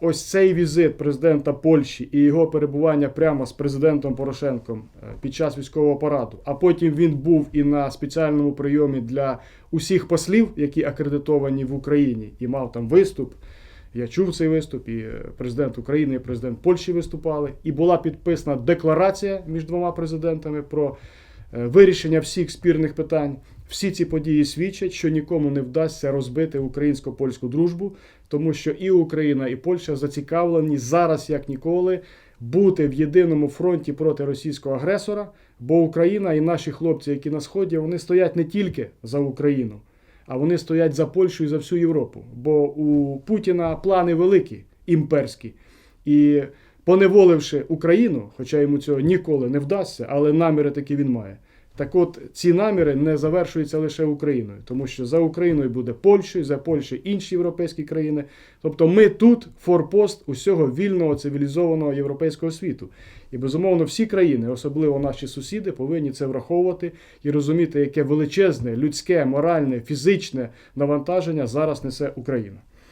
Ось цей візит президента Польщі і його перебування прямо з президентом Порошенком е, під час військового параду. А потім він був і на спеціальному прийомі для усіх послів, які акредитовані в Україні, і мав там виступ. Я чув цей виступ, і е, президент України, і президент Польщі виступали. І була підписана декларація між двома президентами про е, вирішення всіх спірних питань. Всі ці події свідчать, що нікому не вдасться розбити українсько-польську дружбу, тому що і Україна, і Польща зацікавлені зараз, як ніколи, бути в єдиному фронті проти російського агресора. Бо Україна і наші хлопці, які на сході, вони стоять не тільки за Україну, а вони стоять за Польщу і за всю Європу. Бо у Путіна плани великі, імперські. І поневоливши Україну, хоча йому цього ніколи не вдасться, але наміри такі він має. Так от ці наміри не завершуються лише Україною, тому що за Україною буде Польщею, за Польщею інші європейські країни. Тобто ми тут форпост усього вільного цивілізованого європейського світу. І безумовно всі країни, особливо наші сусіди, повинні це враховувати і розуміти, яке величезне людське, моральне, фізичне навантаження зараз несе Україна.